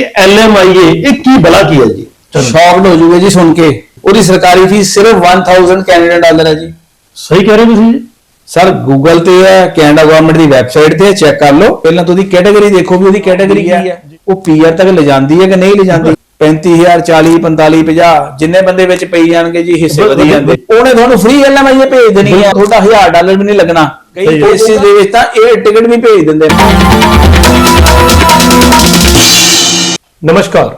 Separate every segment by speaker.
Speaker 1: ਇਹ ਐਲਐਮਆਈਏ ਇਹ ਕੀ ਬਲਾ ਕੀ ਹੈ ਜੀ?
Speaker 2: ਸ਼ੌਕਡ ਹੋ ਜੂਗੇ ਜੀ ਸੁਣ ਕੇ। ਉਹਦੀ ਸਰਕਾਰੀ ਫੀਸ ਸਿਰਫ 1000 ਕੈਨੇਡੀਅਨ ਡਾਲਰ ਹੈ ਜੀ।
Speaker 1: ਸਹੀ ਕਹਿ ਰਹੇ ਤੁਸੀਂ?
Speaker 2: ਸਰ ਗੂਗਲ ਤੇ ਹੈ ਕੈਨੇਡਾ ਗਵਰਨਮੈਂਟ ਦੀ ਵੈਬਸਾਈਟ ਤੇ ਚੈੱਕ ਕਰ ਲਓ। ਪਹਿਲਾਂ ਤੁਸੀਂ ਕੈਟਾਗਰੀ ਦੇਖੋ ਵੀ ਉਹਦੀ ਕੈਟਾਗਰੀ ਕੀ ਹੈ। ਉਹ ਪੀਆਰ ਤੱਕ ਲੈ ਜਾਂਦੀ ਹੈ ਕਿ ਨਹੀਂ ਲੈ ਜਾਂਦੀ? 35000 40 45 50 ਜਿੰਨੇ ਬੰਦੇ ਵਿੱਚ ਪਈ ਜਾਣਗੇ ਜੀ ਹਿੱਸੇ ਵਧੀ ਜਾਂਦੇ। ਉਹਨੇ ਤੁਹਾਨੂੰ ਫ੍ਰੀ ਐਲਐਮਆਈ ਭੇਜ ਦੇਣੀ ਹੈ। ਤੁਹਾਡਾ 1000 ਡਾਲਰ ਵੀ ਨਹੀਂ ਲੱਗਣਾ। ਕਈ। ਕੇਸਿਸ ਦੇ ਵਿੱਚ ਤਾਂ ਇਹ ਟਿਕਟ ਵੀ ਭੇਜ ਦਿੰਦੇ ਨੇ।
Speaker 1: ਨਮਸਕਾਰ।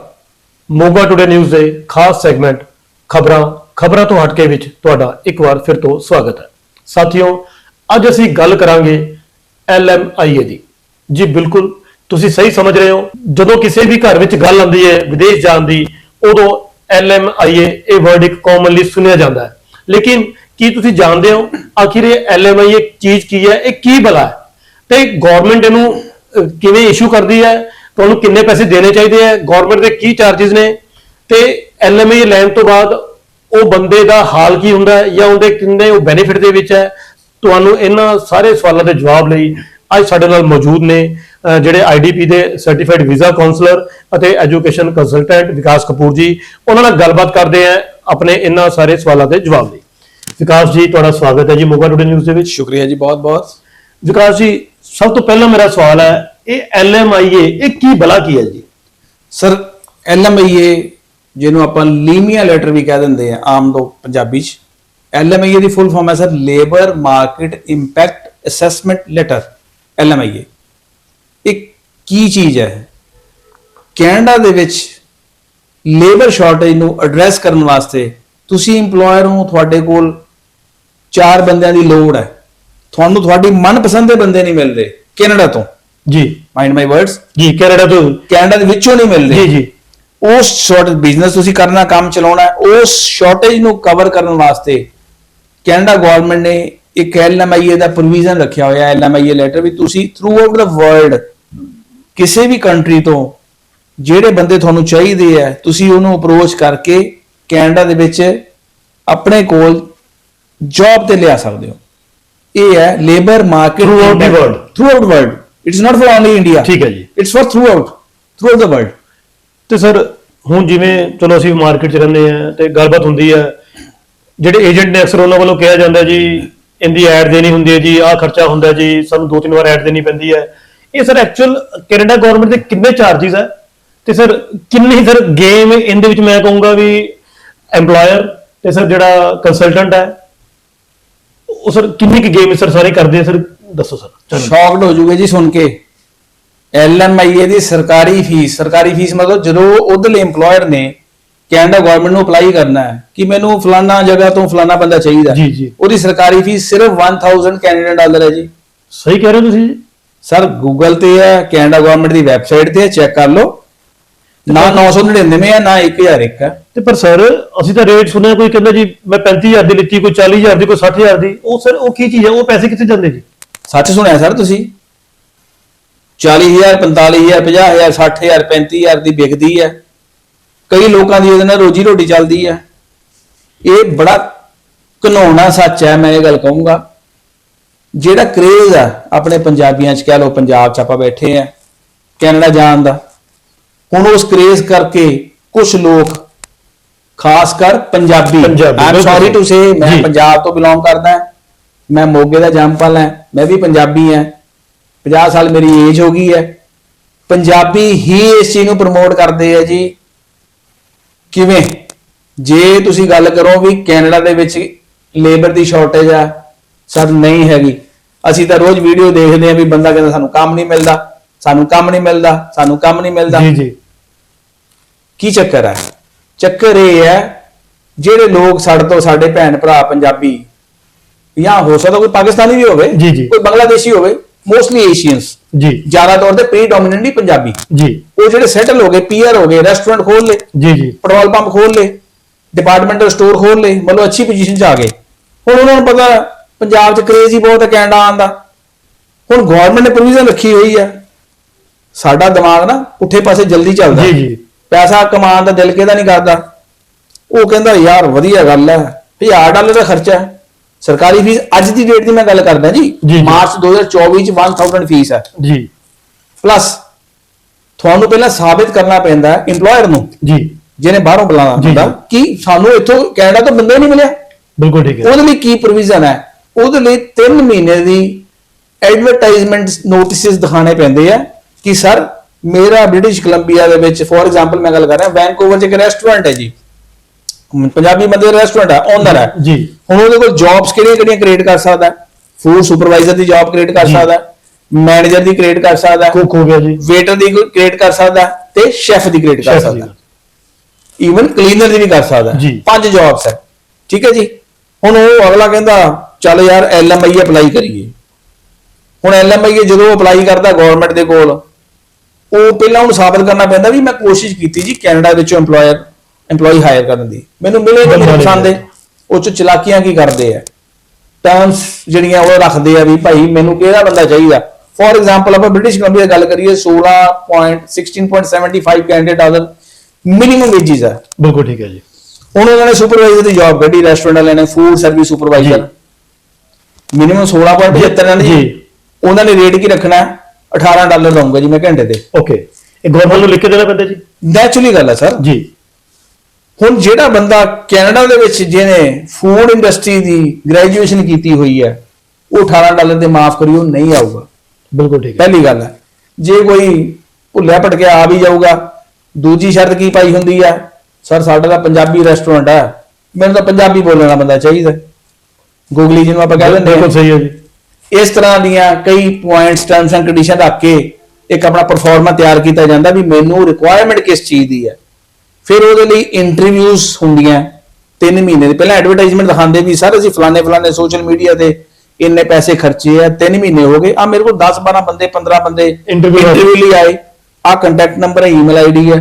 Speaker 1: ਮੋਗਾ ਟੁਡੇ ਨਿਊਜ਼ ਦੇ ਖਾਸ ਸੈਗਮੈਂਟ ਖਬਰਾਂ ਖਬਰਾਂ ਤੋਂ ਹਟਕੇ ਵਿੱਚ ਤੁਹਾਡਾ ਇੱਕ ਵਾਰ ਫਿਰ ਤੋਂ ਸਵਾਗਤ ਹੈ। ਸਾਥੀਓ, ਅੱਜ ਅਸੀਂ ਗੱਲ ਕਰਾਂਗੇ ਐਲਐਮਆਈਏ ਦੀ। ਜੀ ਬਿਲਕੁਲ, ਤੁਸੀਂ ਸਹੀ ਸਮਝ ਰਹੇ ਹੋ। ਜਦੋਂ ਕਿਸੇ ਵੀ ਘਰ ਵਿੱਚ ਗੱਲ ਆਉਂਦੀ ਹੈ, ਵਿਦੇਸ਼ ਜਾਣ ਦੀ, ਉਦੋਂ ਐਲਐਮਆਈਏ ਇਹ ਵਰਡ ਇੱਕ ਕਾਮਨਲੀ ਸੁਣਿਆ ਜਾਂਦਾ ਹੈ। ਲੇਕਿਨ ਕੀ ਤੁਸੀਂ ਜਾਣਦੇ ਹੋ, ਆਖਿਰ ਇਹ ਐਲਐਮਆਈਏ ਚੀਜ਼ ਕੀ ਹੈ, ਇਹ ਕੀ ਬਲਾ ਹੈ? ਤੇ ਗਵਰਨਮੈਂਟ ਇਹਨੂੰ ਕਿਵੇਂ ਇਸ਼ੂ ਕਰਦੀ ਹੈ? ਤੁਹਾਨੂੰ ਕਿੰਨੇ ਪੈਸੇ ਦੇਣੇ ਚਾਹੀਦੇ ਹੈ ਗਵਰਨਮੈਂਟ ਦੇ ਕੀ ਚਾਰजेस ਨੇ? ਤੇ ਐਲਐਮਆਈ ਲੈਣ ਤੋਂ ਬਾਅਦ ਉਹ ਬੰਦੇ ਦਾ ਹਾਲ ਕੀ ਹੁੰਦਾ ਹੈ ਜਾਂ ਉਹਦੇ ਕਿੰਨੇ ਉਹ ਬੈਨੀਫਿਟ ਦੇ ਵਿੱਚ ਹੈ? ਤੁਹਾਨੂੰ ਇਹਨਾਂ ਸਾਰੇ ਸਵਾਲਾਂ ਦੇ ਜਵਾਬ ਲਈ ਅੱਜ ਸਾਡੇ ਨਾਲ ਮੌਜੂਦ ਨੇ ਜਿਹੜੇ ਆਈਡੀਪੀ ਦੇ ਸਰਟੀਫਾਈਡ ਵੀਜ਼ਾ ਕਾਉਂਸਲਰ ਅਤੇ ਐਜੂਕੇਸ਼ਨ ਕੰਸਲਟੈਂਟ ਵਿਕਾਸ ਕਪੂਰ ਜੀ। ਉਹਨਾਂ ਨਾਲ ਗੱਲਬਾਤ ਕਰਦੇ ਆ ਆਪਣੇ ਇਹਨਾਂ ਸਾਰੇ ਸਵਾਲਾਂ ਦੇ ਜਵਾਬ ਲਈ। ਵਿਕਾਸ ਜੀ ਤੁਹਾਡਾ ਸਵਾਗਤ ਹੈ ਜੀ ਮੋਗਾ ਟੁਡੇ ਨਿਊਜ਼ ਦੇ ਵਿੱਚ।
Speaker 2: ਸ਼ੁਕਰੀਆ ਜੀ ਬਹੁਤ ਬਹੁਤ
Speaker 1: ਵਿਕਾਸ ਜੀ ਸਭ ਤੋਂ ਪਹਿਲਾਂ ਮੇਰਾ ਸਵਾਲ ਹੈ ਇਹ ਐਲਐਮਆਈਏ ਇਹ ਕੀ ਬਲਾ ਕੀ ਹੈ ਜੀ?
Speaker 2: ਸਰ ਐਲਐਮਆਈਏ ਜਿਹਨੂੰ ਆਪਾਂ ਲੀਮੀਆ ਲੈਟਰ ਵੀ ਕਹਿ ਦਿੰਦੇ ਆ, ਆਮ ਦੋ ਪੰਜਾਬੀ ਚ ਐਲਐਮਆਈਏ ਦੀ ਫੁੱਲ ਫਾਰਮ ਹੈ sir labour market impact assessment letter LMIA ਇਹ ਕੀ ਚੀਜ਼ ਹੈ? ਕੈਨੇਡਾ ਦੇ ਵਿੱਚ ਲੇਬਰ ਸ਼ਾਰਟੇਜ ਨੂੰ ਐਡਰੈਸ ਕਰਨ ਵਾਸਤੇ ਤੁਸੀਂ EMPLOYER ਨੂੰ ਤੁਹਾਡੇ ਕੋਲ ਚਾਰ ਬੰਦਿਆਂ ਦੀ ਲੋੜ ਹੈ। ਤੁਹਾਨੂੰ ਤੁਹਾਡੀ ਮਨਪਸੰਦ ਦੇ ਬੰਦੇ ਨਹੀਂ ਮਿਲਦੇ ਕੈਨੇਡਾ ਤੋਂ।
Speaker 1: ਜੀ।
Speaker 2: ਮਾਈਂਡ ਮਾਈ ਵਰਡਸ
Speaker 1: ਜੀ ਕੈਨੇਡਾ ਤੋਂ।
Speaker 2: ਕੈਨੇਡਾ ਦੇ ਵਿੱਚੋਂ ਨਹੀਂ ਮਿਲ ਰਹੇ
Speaker 1: ਜੀ ਜੀ।
Speaker 2: ਉਸ ਸ਼ਾਰਟ ਬਿਜ਼ਨਸ ਤੁਸੀਂ ਕਰਨਾ ਕੰਮ ਚਲਾਉਣਾ ਉਸ ਸ਼ਾਰਟੇਜ ਨੂੰ ਕਵਰ ਕਰਨ ਵਾਸਤੇ ਕੈਨੇਡਾ ਗਵਰਨਮੈਂਟ ਨੇ ਇੱਕ ਐਲਐਮਆਈਏ ਦਾ ਪ੍ਰੋਵੀਜ਼ਨ ਰੱਖਿਆ ਹੋਇਆ ਹੈ ਐਲਐਮਆਈਏ ਲੈਟਰ ਵੀ ਤੁਸੀਂ ਥਰੂ ਆਊਟ ਦਾ ਵਰਲਡ ਕਿਸੇ ਵੀ ਕੰਟਰੀ ਤੋਂ ਜਿਹੜੇ ਬੰਦੇ ਤੁਹਾਨੂੰ ਚਾਹੀਦੇ ਆ ਤੁਸੀਂ ਉਹਨੂੰ ਅਪਰੋਚ ਕਰਕੇ ਕੈਨੇਡਾ ਦੇ ਵਿੱਚ ਆਪਣੇ ਕੋਲ ਜੌਬ ਤੇ ਲਿਆ ਸਕਦੇ ਹੋ। ਇਹ ਹੈ labour market
Speaker 1: Throughout the world.
Speaker 2: Throughout world it's not for only India
Speaker 1: ਠੀਕ ਹੈ ਜੀ।
Speaker 2: It's for throughout throughout ਦਾ ਵਰਲਡ
Speaker 1: ਤੇ ਸਰ ਹੁਣ ਜਿਵੇਂ ਚਲੋ ਅਸੀਂ ਮਾਰਕੀਟ 'ਚ ਰਹਿੰਦੇ ਆ ਤੇ ਗੱਲਬਾਤ ਹੁੰਦੀ ਹੈ ਜਿਹੜੇ ਏਜੰਟ ਨੇ ਅਕਸਰ ਉਹਨਾਂ ਵੱਲੋਂ ਕਿਹਾ ਜਾਂਦਾ ਜੀ ਇੰਦੀ ਐਡ ਦੇਣੀ ਹੁੰਦੀ ਹੈ ਜੀ ਆਹ ਖਰਚਾ ਹੁੰਦਾ ਜੀ ਸਾਨੂੰ ਦੋ ਤਿੰਨ ਵਾਰ ਐਡ ਦੇਣੀ ਪੈਂਦੀ ਹੈ। ਇਹ ਸਰ ਐਕਚੁਅਲ ਕੈਨੇਡਾ ਗਵਰਨਮੈਂਟ ਦੇ ਕਿੰਨੇ ਚਾਰजेस ਹੈ? ਤੇ ਸਰ ਕਿੰਨੇ ਸਰ ਗੇਮ ਇਹਦੇ ਵਿੱਚ ਮੈਂ ਕਹੂੰਗਾ ਵੀ EMPLOYER ਤੇ ਸਰ ਜਿਹੜਾ ਕੰਸਲਟੈਂਟ ਹੈ ਉਹ ਸਰ ਕਿੰਨੀ ਕੀ ਗੇਮ ਸਰ ਸਾਰੇ ਕਰਦੇ ਸਰ? ਦੱਸੋ ਸਰ। ਚਲੋ।
Speaker 2: ਸ਼ੌਕਡ ਹੋ ਜੂਗੇ ਜੀ ਸੁਣ ਕੇ। ਐਲਐਮਆਈਏ ਦੀ ਸਰਕਾਰੀ ਫੀਸ ਸਰਕਾਰੀ ਫੀਸ ਮਤਲਬ ਜਦੋਂ ਉਧਰਲੇ EMPLOYER ਨੇ ਕੈਨੇਡਾ ਗਵਰਨਮੈਂਟ ਨੂੰ ਅਪਲਾਈ ਕਰਨਾ ਹੈ ਕਿ ਮੈਨੂੰ ਫਲਾਨਾ ਜਗ੍ਹਾ ਤੋਂ ਫਲਾਨਾ ਬੰਦਾ ਚਾਹੀਦਾ
Speaker 1: ਜੀ, ਜੀ।
Speaker 2: ਉਹਦੀ ਸਰਕਾਰੀ ਫੀਸ ਸਿਰਫ 1000 ਕੈਨੇਡੀਅਨ ਡਾਲਰ ਹੈ ਜੀ।
Speaker 1: ਸਹੀ ਕਹਿ ਰਹੇ ਹੋ ਤੁਸੀਂ?
Speaker 2: ਸਰ ਗੂਗਲ ਤੇ ਹੈ ਕੈਨੇਡਾ ਗਵਰਨਮੈਂਟ ਦੀ ਵੈਬਸਾਈਟ ਤੇ ਹੈ ਚੈੱਕ ਕਰ ਲਓ। ਨਾ 999 ਹੈ ਨਾ 1001 ਹੈ।
Speaker 1: ਤੇ ਪਰ ਸਰ ਅਸੀਂ ਤਾਂ ਰੇਟ ਸੁਣਿਆ ਕੋਈ ਕਹਿੰਦਾ ਜੀ ਮੈਂ 35000 ਦੀ ਲਿੱਤੀ ਕੋਈ 40000 ਦੀ ਕੋਈ 60000 ਦੀ। ਉਹ ਸਰ ਉਹ ਕੀ ਚੀਜ਼ ਹੈ? ਉਹ ਪੈਸੇ ਕਿੱਥੇ ਜਾਂਦੇ ਜੀ?
Speaker 2: ਸੱਚ ਸੁਣਿਆ ਸਰ ਤੁਸੀਂ? 40000 45000 50000 60000 35000 ਦੀ ਵਿਕਦੀ ਹੈ। ਕਈ ਲੋਕਾਂ ਦੀ ਇਹਦੇ ਨਾਲ ਰੋਜੀ ਰੋਟੀ ਚੱਲਦੀ ਹੈ। ਇਹ ਬੜਾ ਘਨੌਣਾ ਸੱਚ ਹੈ ਮੈਂ ਇਹ ਗੱਲ ਕਹੂੰਗਾ। ਜਿਹੜਾ ਕ੍ਰੇਜ਼ ਆ ਆਪਣੇ ਪੰਜਾਬੀਆਂ 'ਚ ਕਹਿ ਲਓ ਪੰਜਾਬ 'ਚ ਆਪਾਂ ਬੈਠੇ ਆ ਕੈਨੇਡਾ ਜਾਣ ਦਾ। ਹੁਣ ਉਸ ਕ੍ਰੇਜ਼ ਕਰਕੇ ਕੁਝ ਲੋਕ ਖਾਸ ਕਰ ਪੰਜਾਬੀ ਆਮ ਸੌਰੀ ਟੂ ਸੇ ਮੈਂ। ਪੰਜਾਬ ਤੋਂ ਬਿਲੋਂਗ ਕਰਦਾ ਹਾਂ। ਮੈਂ ਮੋਗੇ ਦਾ ਜੰਮਪਲ ਹਾਂ ਮੈਂ ਵੀ ਪੰਜਾਬੀ ਹਾਂ। 50 ਸਾਲ ਮੇਰੀ ਏਜ ਹੋ ਗਈ ਹੈ। ਪੰਜਾਬੀ ਹੀ ਇਸ ਚੀਜ਼ ਨੂੰ ਪ੍ਰਮੋਟ ਕਰਦੇ ਆ ਜੀ। ਕਿਵੇਂ? ਜੇ ਤੁਸੀਂ ਗੱਲ ਕਰੋ ਵੀ ਕੈਨੇਡਾ ਦੇ ਵਿੱਚ ਲੇਬਰ ਦੀ ਸ਼ਾਰਟੇਜ ਆ ਸਰ ਨਹੀਂ ਹੈਗੀ। ਅਸੀਂ ਤਾਂ ਰੋਜ਼ ਵੀਡੀਓ ਦੇਖਦੇ ਆ ਵੀ ਬੰਦਾ ਕਹਿੰਦਾ ਸਾਨੂੰ ਕੰਮ ਨਹੀਂ ਮਿਲਦਾ ਸਾਨੂੰ ਕੰਮ ਨਹੀਂ ਮਿਲਦਾ ਸਾਨੂੰ ਕੰਮ ਨਹੀਂ ਮਿਲਦਾ।
Speaker 1: ਜੀ ਜੀ।
Speaker 2: ਕੀ ਚੱਕਰ ਹੈ? ਚੱਕਰ ਇਹ ਹੈ ਜਿਹੜੇ ਲੋਕ ਸਾਡੇ ਤੋਂ ਸਾਡੇ ਭੈਣ ਭਰਾ ਪੰਜਾਬੀ ਜਾਂ ਹੋ ਸਕਦਾ ਕੋਈ ਪਾਕਿਸਤਾਨੀ ਵੀ ਹੋਵੇ
Speaker 1: ਜੀ, ਜੀ।
Speaker 2: ਕੋਈ ਬੰਗਲਾਦੇਸ਼ੀ ਹੋਵੇ ਮੋਸਟਲੀ ਏਸ਼ੀਅਨਸ
Speaker 1: ਜੀ।
Speaker 2: ਜ਼ਿਆਦਾ ਤੌਰ ਤੇ ਪ੍ਰੀਡੋਮੀਨੈਂਟਲੀ ਪੰਜਾਬੀ।
Speaker 1: ਜੀ।
Speaker 2: ਉਹ ਜਿਹੜੇ ਸੈਟਲ ਹੋ ਗਏ ਪੀਆਰ ਹੋ ਗਏ ਰੈਸਟੋਰੈਂਟ ਖੋਲ ਲਏ
Speaker 1: ਜੀ ਜੀ।
Speaker 2: ਪੈਟਰੋਲ ਪੰਪ ਖੋਲ ਲਏ ਡਿਪਾਰਟਮੈਂਟਲ ਸਟੋਰ ਖੋਲ ਲਏ ਮਤਲਬ ਅੱਛੀ ਪੋਜੀਸ਼ਨ 'ਚ ਆ ਗਏ। ਹੁਣ ਉਹਨਾਂ ਨੂੰ ਪਤਾ ਪੰਜਾਬ 'ਚ ਕ੍ਰੇਜ਼ ਹੀ ਬਹੁਤ ਹੈ ਕੈਨੇਡਾ ਆਉਣ ਦਾ। ਹੁਣ ਗਵਰਨਮੈਂਟ ਨੇ ਪ੍ਰੋਵੀਜ਼ਨ ਰੱਖੀ ਹੋਈ ਹੈ ਸਾਡਾ ਦਿਮਾਗ ਨਾ ਪੁੱਠੇ ਪਾਸੇ ਜਲਦੀ ਚੱਲਦਾ।
Speaker 1: ਜੀ ਜੀ।
Speaker 2: ਪੈਸਾ ਕਮਾਉਣ ਦਾ ਦਿਲ ਕਿਹਦਾ ਨਹੀਂ ਕਰਦਾ। ਉਹ ਕਹਿੰਦਾ ਯਾਰ ਵਧੀਆ ਗੱਲ ਹੈ। 1000 ਡਾਲਰ ਦਾ ਖਰਚਾ ਹੈ। ਸਰਕਾਰੀ ਫੀਸ ਅੱਜ ਦੀ ਡੇਟ ਦੀ ਮੈਂ ਗੱਲ ਕਰਦਾ ਜੀ। ਮਾਰਚ 2024 ਚ 1000 ਫੀਸ ਹੈ।
Speaker 1: ਜੀ।
Speaker 2: ਪਲੱਸ ਤੁਹਾਨੂੰ ਪਹਿਲਾਂ ਸਾਬਿਤ ਕਰਨਾ ਪੈਂਦਾ ਹੈ EMPLOYER ਨੂੰ।
Speaker 1: ਜੀ।
Speaker 2: ਜਿਹਨੇ ਬਾਹਰੋਂ ਬੁਲਾਉਣਾ
Speaker 1: ਜੀ,
Speaker 2: ਹੁੰਦਾ ਕਿ ਸਾਨੂੰ ਇੱਥੋਂ ਕੈਨੇਡਾ ਤੋਂ ਬੰਦਾ ਨਹੀਂ ਮਿਲਿਆ।
Speaker 1: ਬਿਲਕੁਲ ਠੀਕ ਹੈ।
Speaker 2: ਉਹਦੇ ਲਈ ਕੀ ਪ੍ਰੋਵੀਜ਼ਨ ਹੈ? ਉਹਦੇ ਲਈ 3 ਮਹੀਨੇ ਦੀ ਐਡਵਰਟਾਈਜ਼ਮੈਂਟ ਨੋਟਿਸਸ ਦਿਖਾਣੇ ਪੈਂਦੇ ਆ ਕਿ ਸਰ ਮੇਰਾ ਬ੍ਰਿਟਿਸ਼ ਕੋਲੰਬੀਆ ਦੇ ਵਿੱਚ ਫੋਰ ਐਗਜ਼ਾਮਪਲ ਮੈਂ ਗੱਲ ਕਰ ਰਿਹਾ ਵੈਨਕੂਵਰ 'ਚ ਇੱਕ ਰੈਸਟੋਰੈਂਟ ਹੈ ਜੀ। ਪੰਜਾਬੀ ਬੰਦੇ ਦਾ ਰੈਸਟੋਰੈਂਟ ਹੈ ਓਨਰ ਹੈ
Speaker 1: ਜੀ।
Speaker 2: ਹੁਣ ਉਹਦੇ ਕੋਲ ਜੌਬਸ ਕਿਹੜੀਆਂ ਕਿਹੜੀਆਂ ਕ੍ਰੀਏਟ ਕਰ ਸਕਦਾ ਹੈ? ਫੂਡ ਸੁਪਰਵਾਈਜ਼ਰ ਦੀ ਜੌਬ ਕ੍ਰੀਏਟ ਕਰ। ਸਕਦਾ ਹੈ? ਮੈਨੇਜਰ ਦੀ ਕ੍ਰੀਏਟ ਕਰ ਸਕਦਾ ਹੈ?
Speaker 1: ਕੁੱਕ ਹੋ ਗਿਆ ਜੀ।
Speaker 2: ਵੇਟਰ ਦੀ ਕ੍ਰੀਏਟ ਕਰ ਸਕਦਾ ਹੈ? ਤੇ ਸ਼ੈਫ ਦੀ ਕ੍ਰੀਏਟ ਕਰ ਸਕਦਾ। ਹੈ। ਈਵਨ ਕਲੀਨਰ ਦੀ ਵੀ ਕਰ ਸਕਦਾ ਹੈ। ਪੰਜ ਜੌਬਸ ਹੈ। ਠੀਕ ਹੈ ਜੀ? ਹੁਣ ਉਹ ਅਗਲਾ ਕਹਿੰਦਾ ਚੱਲ ਯਾਰ ਐਲਐਮਆਈ ਅਪਲਾਈ ਕਰੀਏ। ਹੁਣ ਐਲਐਮਆਈ ਜਦੋਂ ਅਪਲਾਈ ਕਰਦਾ ਗਵਰਨਮੈਂਟ ਦੇ ਕੋਲ ਉਹ ਪਹਿਲਾਂ ਉਹਨੂੰ ਸਾਬਤ ਕਰਨਾ ਪੈਂਦਾ ਵੀ ਮੈਂ ਕੋਸ਼ਿਸ਼ ਕੀਤੀ ਜੀ ਕੈਨੇਡਾ ਵਿੱਚੋਂ EMPLOYER EMPLOYEE ਹਾਇਰ ਕਰਨ ਦੀ। ਮੈਨੂੰ ਮਿਲੇ ਨਹੀਂ ਮੇਰੇ ਪਸੰਦ ਦੇ। ਉਹ ਚ ਚਲਾਕੀਆਂ ਕੀ ਕਰਦੇ ਆ? ਟਰਮਸ ਜਿਹੜੀਆਂ ਉਹ ਰੱਖਦੇ ਆ ਵੀ ਭਾਈ ਮੈਨੂੰ ਕਿਹੜਾ ਬੰਦਾ ਚਾਹੀਦਾ? ਫੋਰ ਐਗਜ਼ਾਮਪਲ ਆਪਾਂ ਬ੍ਰਿਟਿਸ਼ ਕੋਲੰਬੀਆ ਦੀ ਗੱਲ ਕਰੀਏ 16.16.75 ਕੈਂਡੀਡੇਟ ਆਦਰ ਮਿਨੀਮਮ ਵੇਜਿਸ ਆ
Speaker 1: ਬਿਲਕੁਲ ਠੀਕ ਹੈ ਜੀ।
Speaker 2: ਹੁਣ ਉਹਨਾਂ ਨੇ ਸੁਪਰਵਾਈਜ਼ਰ ਦੀ ਜੌਬ ਕੱਢੀ ਰੈਸਟੋਰੈਂਟ ਵਾਲਿਆਂ ਨੇ ਫੂਡ ਸਰਵਿਸ ਸੁਪਰਵਾਈਜ਼ਰ। ਮਿਨੀਮਮ 16.75 ਨਾਲ
Speaker 1: ਜੀ।
Speaker 2: ਉਹਨਾਂ ਨੇ ਰੇਟ ਕੀ ਰੱਖਣਾ? ਹੈ? 18 ਡਾਲਰ ਦਊਂਗਾ ਜੀ ਮੈਂ ਘੰਟੇ ਤੇ।
Speaker 1: ਓਕੇ ਇਹ ਗਵਰਨਮੈਂਟ ਨੂੰ ਲਿਖ ਕੇ ਦੇਣਾ ਪੈਂਦਾ ਜੀ।
Speaker 2: ਨੈਚੁਰਲੀ ਗੱਲ ਹੈ ਸਰ
Speaker 1: ਜੀ।
Speaker 2: ਹੁਣ ਜਿਹੜਾ ਬੰਦਾ ਕੈਨੇਡਾ ਦੇ ਵਿੱਚ ਜਿਹਨੇ ਫੂਡ ਇੰਡਸਟਰੀ ਦੀ ਗ੍ਰੈਜੂਏਸ਼ਨ ਕੀਤੀ ਹੋਈ ਹੈ ਉਹ 18 ਡਾਲਰ ਦੇ ਮਾਫ ਕਰਿਓ ਨਹੀਂ ਆਊਗਾ।
Speaker 1: ਬਿਲਕੁਲ ਠੀਕ ਹੈ।
Speaker 2: ਪਹਿਲੀ ਗੱਲ ਹੈ। ਜੇ ਕੋਈ ਭੁੱਲਿਆ ਭਟਕਿਆ ਆ ਵੀ ਜਾਊਗਾ ਦੂਜੀ ਸ਼ਰਤ ਕੀ ਪਾਈ ਹੁੰਦੀ ਹੈ? ਸਰ ਸਾਡਾ ਤਾਂ ਪੰਜਾਬੀ ਰੈਸਟੋਰੈਂਟ ਹੈ। ਮੈਨੂੰ ਤਾਂ ਪੰਜਾਬੀ ਬੋਲਣ ਵਾਲਾ ਬੰਦਾ ਚਾਹੀਦਾ ਗੂਗਲੀ ਜਿਹਨੂੰ ਆਪਾਂ ਕਹਿ ਦਿੰਦੇ
Speaker 1: ਬਿਲਕੁਲ ਸਹੀ ਹੈ ਜੀ।
Speaker 2: ਇਸ ਤਰ੍ਹਾਂ ਦੀਆਂ ਕਈ ਪੁਆਇੰਟਸ ਟਰਮਸ ਐਂਡ ਕੰਡੀਸ਼ਨ ਰੱਖ ਕੇ ਇੱਕ ਆਪਣਾ ਪਰਫਾਰਮਾ ਤਿਆਰ ਕੀਤਾ ਜਾਂਦਾ ਵੀ ਮੈਨੂੰ ਰਿਕੁਆਇਰਮੈਂਟ ਕਿਸ ਚੀਜ਼ ਦੀ ਹੈ। ਫਿਰ ਉਹਦੇ ਲਈ ਇੰਟਰਵਿਊਜ਼ ਹੁੰਦੀਆਂ। 3 ਮਹੀਨੇ ਦੇ। ਪਹਿਲਾਂ ਐਡਵਰਟਾਈਜ਼ਮੈਂਟ ਦਿਖਾਉਂਦੇ ਵੀ ਸਰ ਅਸੀਂ ਫਲਾਣੇ ਫਲਾਣੇ ਸੋਸ਼ਲ ਮੀਡੀਆ ਤੇ ਇੰਨੇ ਪੈਸੇ ਖਰਚੇ ਆ 3 ਮਹੀਨੇ ਹੋ ਗਏ। ਆ ਮੇਰੇ ਕੋਲ 10 12 ਬੰਦੇ 15 ਬੰਦੇ ਇੰਟਰਵਿਊ ਲਈ ਆਏ। ਆ ਕੰਟੈਕਟ ਨੰਬਰ ਹੈ ਈਮੇਲ ਆਈਡੀ ਹੈ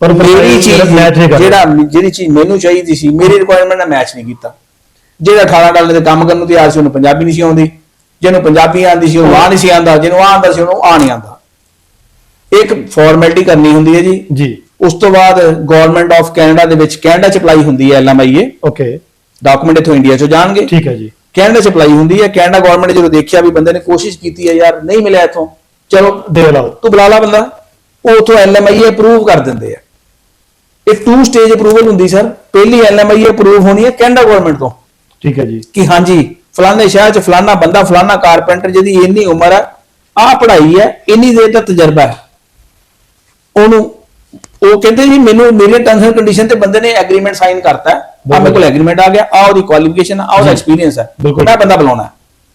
Speaker 1: ਪਰ
Speaker 2: ਮੇਰੀ ਚੀਜ਼ ਜਿਹੜਾ ਜਿਹੜੀ ਚੀਜ਼ ਮੈਨੂੰ ਚਾਹੀਦੀ ਸੀ ਮੇਰੀ ਰਿਕੁਆਇਰਮੈਂਟ ਨਾਲ ਮੈਚ ਨਹੀਂ ਕੀਤਾ। ਜਿਹੜਾ 18 ਡਾਲਰ ਦੇ ਕੰਮ ਕਰਨ ਨੂੰ ਤਿਆਰ ਸੀ ਉਹਨੂੰ ਪੰਜਾਬੀ ਨਹੀਂ ਸੀ ਆਉਂਦੀ। ਜਿਹਨੂੰ ਪੰਜਾਬੀ ਆਉਂਦੀ ਸੀ ਉਹਨੂੰ ਆ ਨਹੀਂ ਸੀ ਆਉਂਦਾ। ਜਿਹਨੂੰ ਆ ਆਉਂਦਾ ਸੀ ਉਹਨੂੰ ਆ ਨਹੀਂ ਆਉਂਦਾ। ਇੱਕ ਫਾਰਮੈਲਿਟੀ ਕਰਨੀ ਹੁੰਦੀ ਹੈ ਜੀ।
Speaker 1: ਜੀ।
Speaker 2: ਉਸ ਤੋਂ ਬਾਅਦ ਗਵਰਨਮੈਂਟ ਆਫ ਕੈਨੇਡਾ ਦੇ ਵਿੱਚ ਕੈਨੇਡਾ ਚ ਅਪਲਾਈ ਹੁੰਦੀ ਹੈ ਐਲਐਮਆਈਏ
Speaker 1: ਓਕੇ
Speaker 2: ਡਾਕੂਮੈਂਟ ਇਥੋਂ ਇੰਡੀਆ ਚੋਂ ਜਾਣਗੇ।
Speaker 1: ਠੀਕ ਹੈ ਜੀ।
Speaker 2: ਕੈਨੇਡਾ ਚ ਅਪਲਾਈ ਹੁੰਦੀ ਹੈ। ਕੈਨੇਡਾ ਗਵਰਨਮੈਂਟ ਜਦੋਂ ਦੇਖਿਆ ਵੀ ਬੰਦੇ ਨੇ ਕੋਸ਼ਿਸ਼ ਕੀਤੀ ਹੈ ਯਾਰ ਨਹੀਂ ਮਿਲਿਆ ਇਥੋਂ ਚਲੋ
Speaker 1: ਦੇ ਲਾਓ।
Speaker 2: ਤੂੰ ਬੁਲਾ ਲਾ ਬੰਦਾ। ਉਹ ਉਥੋਂ ਐਲਐਮਆਈ ਅਪਰੂਵ ਕਰ ਦਿੰਦੇ ਆ। ਇਹ ਟੂ ਸਟੇਜ ਅਪਰੂਵਲ ਹੁੰਦੀ ਸਰ। ਪਹਿਲੀ ਐਲਐਮਆਈ ਅਪਰੂਵ ਹੋਣੀ ਹੈ ਕੈਨੇਡਾ ਗਵਰਨਮੈਂਟ ਤੋਂ।
Speaker 1: ਠੀਕ ਹੈ ਜੀ।
Speaker 2: ਕਿ ਹਾਂਜੀ ਫਲਾਣੇ ਸ਼ਹਿਰ ਚ ਫਲਾਣਾ ਬੰਦਾ ਫਲਾਣਾ ਕਾਰਪੈਂਟਰ ਜਿਹਦੀ ਇੰਨੀ ਉਮਰ ਹੈ ਆਹ ਪੜ੍ਹਾਈ ਹੈ ਇੰਨੀ ਦੇਰ ਦਾ ਤਜਰਬਾ ਹੈ। ਉਹਨੂੰ ਉਹ ਕਹਿੰਦੇ ਜੀ ਮੈਨੂੰ ਮੇਰੇ ਟਰਮਸ ਐਂਡ ਕੰਡੀਸ਼ਨ ਤੇ ਬੰਦੇ ਨੇ ਐਗਰੀਮੈਂਟ ਸਾਈਨ ਕਰਤਾ ਆ ਮੇਰੇ ਕੋਲ ਐਗਰੀਮੈਂਟ ਆ ਗਿਆ ਆ ਉਹਦੀ ਕੁਆਲੀਫਿਕੇਸ਼ਨ ਆ ਉਹਦਾ। ਐਕਸਪੀਰੀਅੰਸ ਹੈ। ਮੈਂ ਬੰਦਾ ਬੁਲਾਉਣਾ।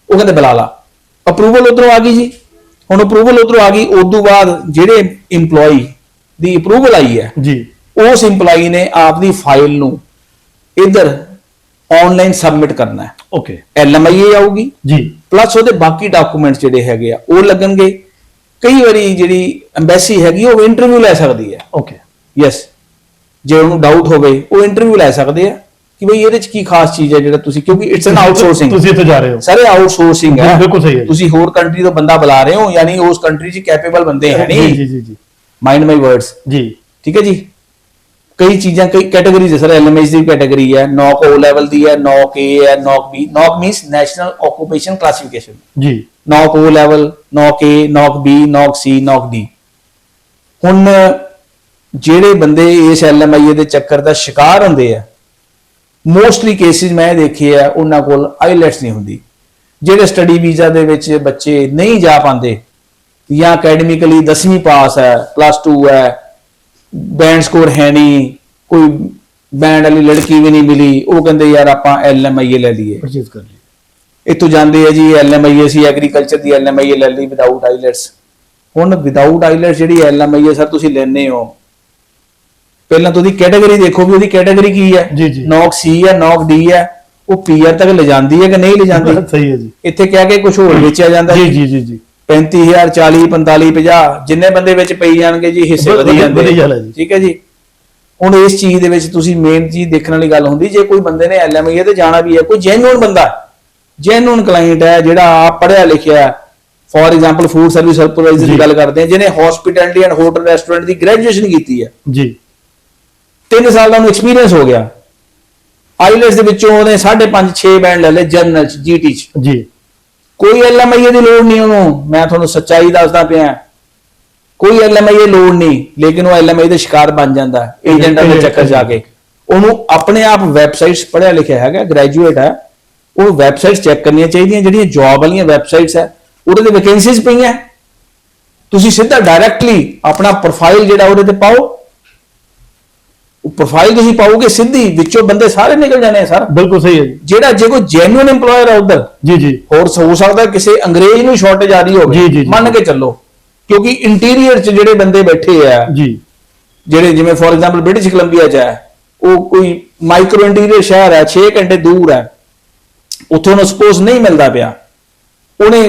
Speaker 2: ਉਹ ਕਹਿੰਦੇ ਬੁਲਾ ਲਾ। ਅਪਰੂਵਲ ਉਧਰੋਂ ਆ ਗਈ ਜੀ। ਹੁਣ ਅਪਰੂਵਲ ਉਧਰੋਂ ਆ ਗਈ ਉਸ ਤੋਂ ਬਾਅਦ ਜਿਹੜੇ EMPLOYE ਦੀ ਅਪਰੂਵਲ ਆਈ ਹੈ
Speaker 1: ਜੀ।
Speaker 2: ਉਸ EMPLOYE ਨੇ ਆਪਦੀ ਫਾਈਲ ਨੂੰ ਇਧਰ ਆਨਲਾਈਨ ਸਬਮਿਟ ਕਰਨਾ ਹੈ।
Speaker 1: ਓਕੇ
Speaker 2: ਐਲਐਮਆਈਏ ਆਊਗੀ।
Speaker 1: ਜੀ।
Speaker 2: ਪਲੱਸ ਉਹਦੇ ਬਾਕੀ ਡਾਕੂਮੈਂਟਸ ਜਿਹੜੇ ਹੈਗੇ ਆ ਉਹ ਲੱਗਣਗੇ। ਕਈ ਵਾਰੀ ਜਿਹੜੀ ਐਮਬੈਸੀ ਹੈਗੀ ਉਹ ਇੰਟਰਵਿਊ ਲੈ ਸਕਦੀ ਹੈ।
Speaker 1: ਓਕੇ
Speaker 2: ਯੈਸ ਜੇ ਉਹਨੂੰ ਡਾਊਟ ਹੋਵੇ ਉਹ ਇੰਟਰਵਿਊ ਲੈ ਸਕਦੇ ਆ ਕਿ ਬਈ ਇਹਦੇ ਚ ਕੀ ਖਾਸ ਚੀਜ਼ ਹੈ ਜਿਹੜਾ ਤੁਸੀਂ ਕਿਉਂਕਿ ਇਟਸ ਐਨ ਆਊਟਸੋਰਸਿੰਗ
Speaker 1: ਤੁਸੀਂ ਇੱਥੇ ਜਾ ਰਹੇ ਹੋ।
Speaker 2: ਸਾਰੇ ਆਊਟਸੋਰਸਿੰਗ ਹੈ।
Speaker 1: ਬਿਲਕੁਲ ਸਹੀ ਹੈ।
Speaker 2: ਤੁਸੀਂ ਹੋਰ ਕੰਟਰੀ ਤੋਂ ਬੰਦਾ ਬੁਲਾ ਰਹੇ ਹੋ ਯਾਨੀ ਉਸ ਕੰਟਰੀ 'ਚ ਕੈਪੇਬਲ ਬੰਦੇ ਹੈ ਨਹੀਂ।
Speaker 1: ਜੀ ਜੀ ਜੀ
Speaker 2: ਮਾਈਂਡ ਮਾਈ ਵਰਡਸ
Speaker 1: ਜੀ।
Speaker 2: ਠੀਕ ਹੈ ਜੀ? ਕਈ ਚੀਜ਼ਾਂ ਕਈ ਕੈਟਾਗਰੀਜ਼ ਹੈ ਸਰ ਐਲਐਮਐਸ ਦੀ ਕੈਟਾਗਰੀ ਹੈ ਨੌਕ O ਲੈਵਲ ਦੀ ਹੈ ਨੌਕ A ਹੈ NOC B NOC means national occupation classification
Speaker 1: ਜੀ।
Speaker 2: NOC O level NOC A NOC B NOC C NOC D ਹੁਣ ਜਿਹੜੇ ਬੰਦੇ ਇਸ ਐਲਐਮਆਈਏ ਦੇ ਚੱਕਰ ਦਾ ਸ਼ਿਕਾਰ ਹੁੰਦੇ ਆ ਮੋਸਟਲੀ ਕੇਸਿਸ ਮੈਂ ਦੇਖੇ ਆ, ਉਹਨਾਂ ਕੋਲ ਆਈਲੈਟਸ ਨਹੀਂ ਹੁੰਦੀ। ਜਿਹੜੇ ਸਟੱਡੀ ਵੀਜ਼ਾ ਦੇ ਵਿੱਚ ਬੱਚੇ ਨਹੀਂ ਜਾ ਪਾਉਂਦੇ, ਜਾਂ ਅਕੈਡਮਿਕਲੀ 10ਵੀਂ ਪਾਸ ਹੈ ਪਲੱਸ 2 ਹੈ ਬੈਂਡ ਸਕੋਰ ਹੈ ਨਹੀਂ, ਕੋਈ ਬੈਂਡ ਵਾਲੀ ਲੜਕੀ ਵੀ ਨਹੀਂ ਮਿਲੀ, ਉਹ ਕਹਿੰਦੇ ਯਾਰ ਆਪਾਂ ਐਲਐਮਆਈਏ ਲੈ ਲਈਏ।
Speaker 1: ਪਰਚੇਜ਼ ਕਰ ਲਈ
Speaker 2: ਇੱਥੋਂ ਜਾਂਦੇ ਆ ਜੀ ਐਲਐਮਆਈਏ ਸੀ ਐਗਰੀਕਲਚਰ ਦੀ ਐਲਐਮਆਈਏ ਲੈ ਲਈ ਵਿਦਆਊਟ ਆਈਲੈਟਸ ਹੁਣ ਵਿਦਆਊਟ ਆਈਲੈਟਸ ਜਿਹੜੀ ਐਲਐਮਆਈਏ ਸਰ ਤੁਸੀਂ ਲੈਣੇ ਹੋ। ਪਹਿਲਾਂ ਤਾਂ ਉਹਦੀ ਕੈਟਾਗਰੀ ਦੇਖੋ ਵੀ ਉਹਦੀ ਕੈਟਾਗਰੀ ਕੀ ਹੈ। ਨੌਕ ਸੀ ਹੈ ਨੌਕ ਡੀ ਹੈ ਉਹ ਪੀਆਰ ਤੱਕ ਲੈ ਜਾਂਦੀ ਹੈ ਕਿ ਨਹੀਂ ਲੈ ਜਾਂਦੀ
Speaker 1: ਸਹੀ ਹੈ ਜੀ।
Speaker 2: ਇੱਥੇ ਕਹਿ ਕੇ ਕੁਝ ਹੋਰ ਵੇਚਿਆ ਜਾਂਦਾ
Speaker 1: ਜੀ ਜੀ। ਜੀ ਜੀ
Speaker 2: 35000 40 45 50 ਜਿੰਨੇ ਬੰਦੇ ਵਿੱਚ ਪਈ ਜਾਣਗੇ ਜੀ ਹਿੱਸੇ
Speaker 1: ਵਧ-
Speaker 2: ਜਾਂਦੇ। ਠੀਕ ਹੈ ਜੀ। ਹੁਣ ਇਸ ਚੀਜ਼ ਦੇ ਵਿੱਚ ਤੁਸੀਂ ਮੇਨ ਚੀਜ਼ ਦੇਖਣ ਵਾਲੀ ਗੱਲ ਹੁੰਦੀ ਜੇ ਕੋਈ ਬੰਦੇ ਨੇ ਐਲਐਮਏ ਤੇ ਜਾਣਾ ਵੀ ਹੈ ਕੋਈ ਜੈਨੂਨ ਬੰਦਾ ਜੈਨੂਨ ਕਲਾਇੰਟ ਹੈ ਜਿਹੜਾ ਆਪ ਪੜ੍ਹਿਆ ਲਿਖਿਆ for example food service supervisor. ਦੀ ਗੱਲ ਕਰਦੇ ਹਾਂ ਜਿਹਨੇ ਹਸਪਿਟੈਲਿਟੀ ਐਂਡ ਹੋਟਲ ਰੈਸਟੋਰੈਂਟ ਦੀ ਗ੍ਰੈਜੂਏਸ਼ਨ ਕੀਤੀ ਹੈ।
Speaker 1: ਜੀ।
Speaker 2: 3 ਸਾਲ ਦਾ ਉਹਨੂੰ ਐਕਸਪੀਰੀਅੰਸ ਹੋ ਗਿਆ। ਆਈਲੈਟਸ ਦੇ ਵਿੱਚੋਂ ਉਹਨੇ 5.5 6 ਬੈਂਡ ਲੈ ਲਏ ਜਨਰਲ ਚ ਜੀਟੀ ਚ।
Speaker 1: ਜੀ।
Speaker 2: ਕੋਈ ਐਲਐਮਆਈ ਦੀ ਲੋੜ ਨਹੀਂ ਉਹਨੂੰ। ਮੈਂ ਤੁਹਾਨੂੰ ਸੱਚਾਈ ਦੱਸਦਾ ਪਿਆ। ਕੋਈ ਐਲਐਮਆਈ ਲੋਡ ਨਹੀਂ ਲੇਕਿਨ ਉਹ ਐਲਐਮਆਈ ਦਾ ਸ਼ਿਕਾਰ ਬਣ ਜਾਂਦਾ। ਏਜੰਟਾਂ ਦੇ ਚੱਕਰ ਜਾ ਕੇ। ਉਹਨੂੰ ਆਪਣੇ ਆਪ ਵੈਬਸਾਈਟਸ ਪੜ੍ਹਿਆ ਲਿਖਿਆ ਹੈਗਾ ਗ੍ਰੈਜੂਏਟ ਹੈ। ਉਹ ਵੈਬਸਾਈਟਸ ਚੈੱਕ ਕਰਨੀਆਂ ਚਾਹੀਦੀਆਂ ਜਿਹੜੀਆਂ ਜੌਬ ਵਾਲੀਆਂ ਵੈਬਸਾਈਟਸ ਹੈ ਉਹਦੇ ਤੇ ਵੈਕੈਂਸੀਜ਼ ਪਈਆਂ। ਤੁਸੀਂ ਸਿੱਧਾ ਡਾਇਰੈਕਟਲੀ ਆਪਣਾ ਪ੍ਰੋਫਾਈਲ ਜਿਹੜਾ ਉਹਦੇ ਤੇ ਪਾਓ। ਉਹ ਪ੍ਰੋਫਾਈਲ ਤੁਸੀਂ ਪਾਓਗੇ ਸਿੱਧੀ ਵਿੱਚੋਂ ਬੰਦੇ ਸਾਰੇ ਨਿਕਲ ਜਾਣੇ ਆ ਸਰ।
Speaker 1: ਬਿਲਕੁਲ ਸਹੀ ਹੈ ਜੀ।
Speaker 2: ਜਿਹੜਾ ਜੇ ਕੋਈ ਜੈਨੂਇਨ EMPLOYER ਹੈ ਉਧਰ
Speaker 1: ਜੀ ਜੀ।
Speaker 2: ਹੋਰ ਹੋ ਸਕਦਾ ਕਿਸੇ ਅੰਗਰੇਜ਼ ਨੂੰ ਸ਼ਾਰਟੇਜ ਆ ਰਹੀ ਹੋਵੇ। ਮੰਨ ਕੇ ਚੱਲੋ ਕਿਉਂਕਿ ਇੰਟੀਰੀਅਰ 'ਚ ਜਿਹੜੇ ਬੰਦੇ ਬੈਠੇ ਆ
Speaker 1: ਜੀ।
Speaker 2: ਜਿਹੜੇ ਜਿਵੇਂ ਫੋਰ ਐਗਜ਼ਾਮਪਲ ਬ੍ਰਿਟਿਸ਼ ਕੋਲੰਬੀਆ 'ਚ ਹੈ ਉਹ ਕੋਈ ਮਾਈਕਰੋ ਇੰਟੀਰੀਅਰ ਸ਼ਹਿਰ ਹੈ 6 ਘੰਟੇ ਦੂਰ ਹੈ ਉੱਥੋਂ ਨੂੰ ਸਪੋਜ਼ ਨਹੀਂ ਮਿਲਦਾ ਪਿਆ ਉਹਨੇ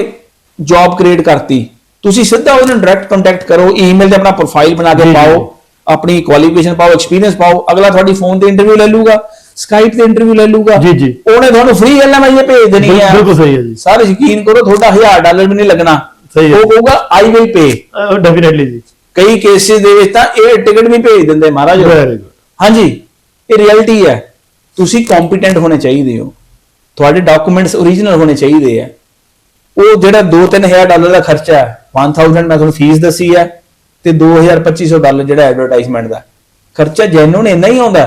Speaker 2: ਜੌਬ ਕ੍ਰੀਏਟ ਕਰਤੀ ਤੁਸੀਂ ਸਿੱਧਾ ਉਹਦੇ ਨਾਲ ਡਾਇਰੈਕਟ ਕੰਟੈਕਟ ਕਰੋ ਈਮੇਲ ਤੇ ਆਪਣਾ ਪ੍ਰੋਫਾਈਲ ਬਣਾ ਕੇ। ਪਾਓ ਆਪਣੀ ਕੁਆਲੀਫਿਕੇਸ਼ਨ ਪਾਓ ਐਕਸਪੀਰੀਅੰਸ ਪਾਓ ਅਗਲਾ ਤੁਹਾਡੀ ਫੋਨ ਤੇ ਇੰਟਰਵਿਊ ਲੈ ਲੂਗਾ ਸਕਾਈਪ ਤੇ ਇੰਟਰਵਿਊ ਲੈ ਲੂਗਾ
Speaker 1: ਜੀ, ਜੀ।
Speaker 2: ਉਹਨੇ ਤੁਹਾਨੂੰ ਫ੍ਰੀ ਐਲਐਮਆਈ ਭੇਜ ਦੇਣੀ ਹੈ
Speaker 1: ਬਿਲਕੁਲ ਸਹੀ ਹੈ ਜੀ।
Speaker 2: ਸਰ ਯਕੀਨ ਕਰੋ ਤੁਹਾਡਾ 1000 ਡਾਲਰ ਵੀ ਨਹੀਂ ਲੱਗਣਾ।
Speaker 1: ਸਹੀ ਹੈ।
Speaker 2: ਉਹ ਕਹੂਗਾ ਆਈ ਵਿਲ ਪੇ
Speaker 1: ਡੈਫੀਨਿਟਲੀ ਜੀ।
Speaker 2: ਕਈ ਕੇਸਿਸ ਦੇ ਵਿੱਚ ਤਾਂ ਇਹ ਟਿਕਟ ਵੀ ਭੇਜ ਦਿੰਦੇ ਮਹਾਰਾਜ। ਹਾਂਜੀ ਇਹ ਰਿਐਲਿਟੀ ਹੈ। ਤੁਸੀਂ ਕੰਪੀਟੈਂਟ ਹੋਣੇ ਚਾਹੀਦੇ ਹੋ। ਤੁਹਾਡੇ ਡਾਕੂਮੈਂਟਸ ਓਰੀਜਨਲ ਹੋਣੇ ਚਾਹੀਦੇ ਆ ਉਹ ਜਿਹੜਾ 2-3000 ਡਾਲਰ ਦਾ ਖਰਚਾ ਹੈ 1000 ਮੈਂ ਤੁਹਾਨੂੰ ਫੀਸ ਦੱਸੀ ਹੈ ਤੇ 2000-2500 ਡਾਲਰ ਜਿਹੜਾ ਐਡਵਰਟਾਈਜ਼ਮੈਂਟ ਦਾ ਖਰਚਾ ਜੈਨੂਨ ਇੰਨਾ ਹੀ ਆਉਂਦਾ।